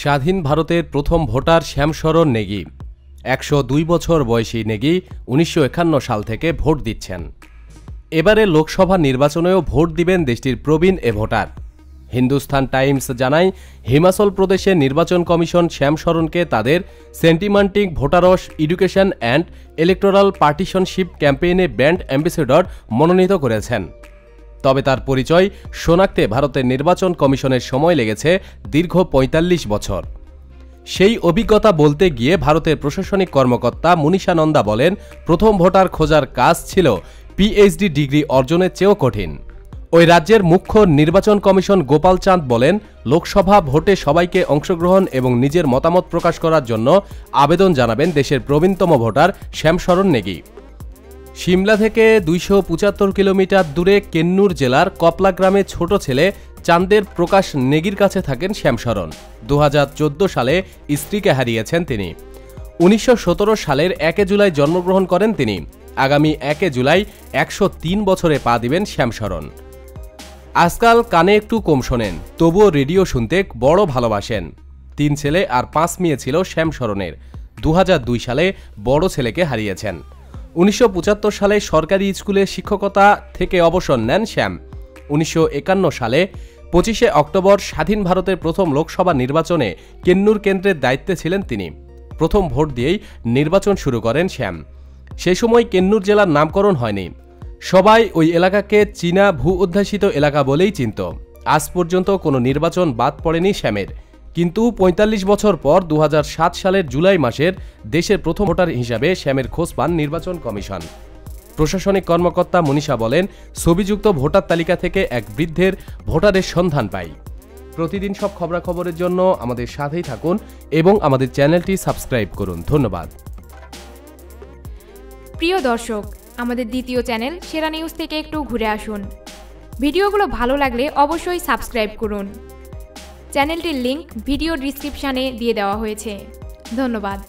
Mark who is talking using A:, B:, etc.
A: স্বাধীন ভারতের প্রথম ভোটার শ্যামশরণ নেগি। একশো দুই বছর বয়সী নেগি উনিশশো একান্ন সাল থেকে ভোট দিচ্ছেন। এবারে লোকসভা নির্বাচনেও ভোট দিবেন দেশটির প্রবীণ এ ভোটার। হিন্দুস্তান টাইমস জানায়, হিমাচল প্রদেশের নির্বাচন কমিশন শ্যামশরণকে তাদের systematic voters education and electoral participation ক্যাম্পেইনে ব্যান্ড অ্যাম্বাসেডর মনোনীত করেছেন। তবে তার পরিচয় শনাক্তে ভারতের নির্বাচন কমিশনের সময় লেগেছে দীর্ঘ ৪৫ বছর। সেই অভিজ্ঞতা বলতে গিয়ে ভারতের প্রশাসনিক কর্মকর্তা মুনিশা নন্দা বলেন, প্রথম ভোটার খোঁজার কাজ ছিল পিএইচডি ডিগ্রি অর্জনের চেয়েও কঠিন। ওই রাজ্যের মুখ্য নির্বাচন কমিশন গোপাল চাঁদ বলেন, লোকসভা ভোটে সবাইকে অংশগ্রহণ এবং নিজের মতামত প্রকাশ করার জন্য আবেদন জানাবেন দেশের প্রবীণতম ভোটার শ্যামশরণ নেগি। সিমলা থেকে দুইশো পঁচাত্তর কিলোমিটার দূরে কেন্নুর জেলার কপলা গ্রামে ছোট ছেলে চাঁদের প্রকাশ নেগির কাছে থাকেন শ্যামশরণ। দু সালে স্ত্রীকে হারিয়েছেন তিনি। উনিশশো সতেরো সালের একে জুলাই জন্মগ্রহণ করেন তিনি। আগামী একে জুলাই একশো তিন বছরে পা দিবেন শ্যামশরণ। আজকাল কানে একটু কম শোনেন, তবুও রেডিও শুনতে বড় ভালোবাসেন। তিন ছেলে আর পাঁচ মেয়ে ছিল শ্যামশরণের। দু সালে বড় ছেলেকে হারিয়েছেন। উনিশশো পঁচাত্তর সালে সরকারি স্কুলে শিক্ষকতা থেকে অবসর নেন শ্যাম। উনিশশো একান্ন সালে পঁচিশে অক্টোবর স্বাধীন ভারতের প্রথম লোকসভা নির্বাচনে কেন্নুর কেন্দ্রের দায়িত্বে ছিলেন তিনি। প্রথম ভোট দিয়েই নির্বাচন শুরু করেন শ্যাম। সেই সময় কেন্নুর জেলার নামকরণ হয়নি। সবাই ওই এলাকাকে চীনা ভূ অধ্যাসিত এলাকা বলেই চিনত। আজ পর্যন্ত কোনো নির্বাচন বাদ পড়েনি শ্যামের। কিন্তু ৪৫ বছর পর দু হাজার সাত সালের জুলাই মাসের দেশের প্রথম ভোটার হিসাবে শ্যামের খোঁজ পান নির্বাচন কমিশন। প্রশাসনিক কর্মকর্তা মনীষা বলেন, ছবিযুক্ত ভোটার তালিকা থেকে এক বৃদ্ধের ভোটারের সন্ধান পাই। প্রতিদিন সব খবরাখবরের জন্য আমাদের সাথেই থাকুন এবং আমাদের চ্যানেলটি সাবস্ক্রাইব করুন। ধন্যবাদ।
B: প্রিয় দর্শক, আমাদের দ্বিতীয় চ্যানেল সেরা নিউজ থেকে একটু ঘুরে আসুন। ভিডিওগুলো ভালো লাগলে অবশ্যই সাবস্ক্রাইব করুন। চ্যানেলটির লিংক ভিডিও ডিসক্রিপশানে দিয়ে দেওয়া হয়েছে। ধন্যবাদ।